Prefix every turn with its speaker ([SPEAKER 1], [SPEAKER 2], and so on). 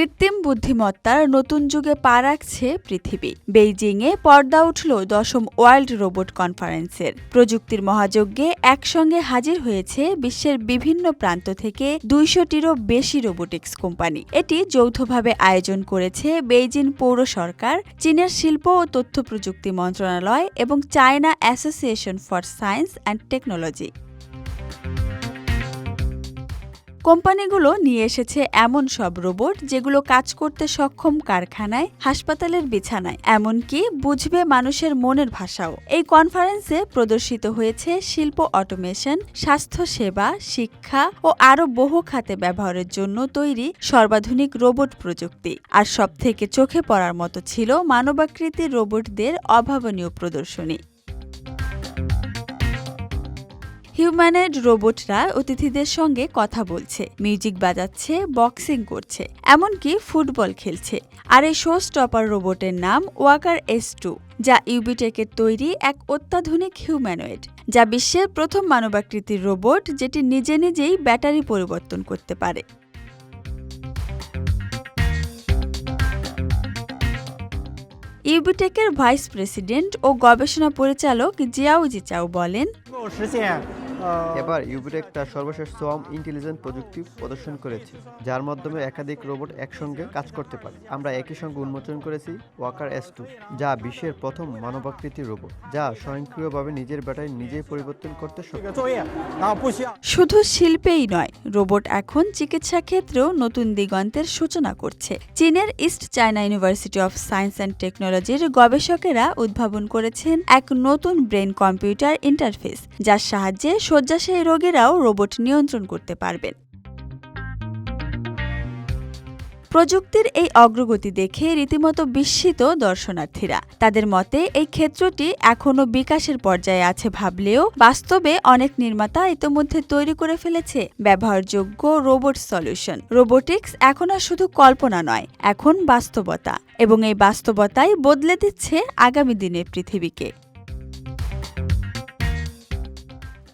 [SPEAKER 1] কৃত্রিম বুদ্ধিমত্তার নতুন যুগে পা রাখছে পৃথিবী। বেইজিংয়ে পর্দা উঠল দশম ওয়ার্ল্ড রোবট কনফারেন্সের। প্রযুক্তির মহাযজ্ঞে একসঙ্গে হাজির হয়েছে বিশ্বের বিভিন্ন প্রান্ত থেকে দুইশোটিরও বেশি রোবোটিক্স কোম্পানি। এটি যৌথভাবে আয়োজন করেছে বেইজিং পৌর সরকার, চীনের শিল্প ও তথ্য প্রযুক্তি মন্ত্রণালয় এবং China Association for Science and Technology. কোম্পানিগুলো নিয়ে এসেছে এমন সব রোবট যেগুলো কাজ করতে সক্ষম কারখানায়, হাসপাতালের বিছানায়। এমনকি বুঝবে মানুষের মনের ভাষাও। এই কনফারেন্সে প্রদর্শিত হয়েছে শিল্প অটোমেশন স্বাস্থ্য সেবা শিক্ষা ও আরও বহু খাতে ব্যবহারের জন্য তৈরি সর্বাধুনিক রোবট প্রযুক্তি। আর সবথেকে চোখে পড়ার মতো ছিল মানবাকৃতির রোবটদের অভাবনীয় প্রদর্শনী। হিউম্যানেড রোবটরা অতিথিদের সঙ্গে কথা বলছে, মিউজিক বাজাচ্ছে, বক্সিং করছে, এমনকি ফুটবল খেলছে। আর এই শো স্টপার রোবটের নাম ওয়াকার এস টু, যা ইউবিটেকের তৈরি এক অত্যাধুনিক হিউম্যানয়েড, যা বিশ্বের প্রথম মানবাকৃতির রোবট যেটি নিজে নিজেই ব্যাটারি পরিবর্তন করতে পারে। ইউবিটেকের ভাইস প্রেসিডেন্ট ও গবেষণা পরিচালক জিয়াউজি চাও বলেন
[SPEAKER 2] এবার ইউবিটেকটা সর্বশেষ সোয়াম ইন্টেলিজেন্ট প্রযুক্তি প্রদর্শন করেছে যার মাধ্যমে একাধিক রোবট একসঙ্গে কাজ করতে পারে। আমরা একই সঙ্গে উন্মোচন করেছি ওয়াকার এস টু যা বিশ্বের প্রথম মানবাকৃতি রোবট যা স্বয়ংক্রিয়ভাবে নিজের ব্যাটারি নিজেই পরিবর্তন করতে
[SPEAKER 1] শুধু শিল্পেই নয় রোবট এখন চিকিৎসা ক্ষেত্রেও নতুন দিগন্তের সূচনা করছে। চীনের East China University of Science and টেকনোলজির গবেষকেরা উদ্ভাবন করেছেন এক নতুন ব্রেন কম্পিউটার ইন্টারফেস যার সাহায্যে শয্যাশায়ী রোগীরাও রোবট নিয়ন্ত্রণ করতে পারবেন। প্রযুক্তির এই অগ্রগতি দেখে রীতিমতো বিস্মিত দর্শনার্থীরা। তাদের মতে, এই ক্ষেত্রটি এখনও বিকাশের পর্যায়ে আছে ভাবলেও বাস্তবে অনেক নির্মাতা ইতোমধ্যে তৈরি করে ফেলেছে ব্যবহারযোগ্য রোবট সলিউশন। রোবোটিক্স এখন আর শুধু কল্পনা নয়, এখন বাস্তবতা। এবং এই বাস্তবতাই বদলে দিচ্ছে আগামী দিনের পৃথিবীকে।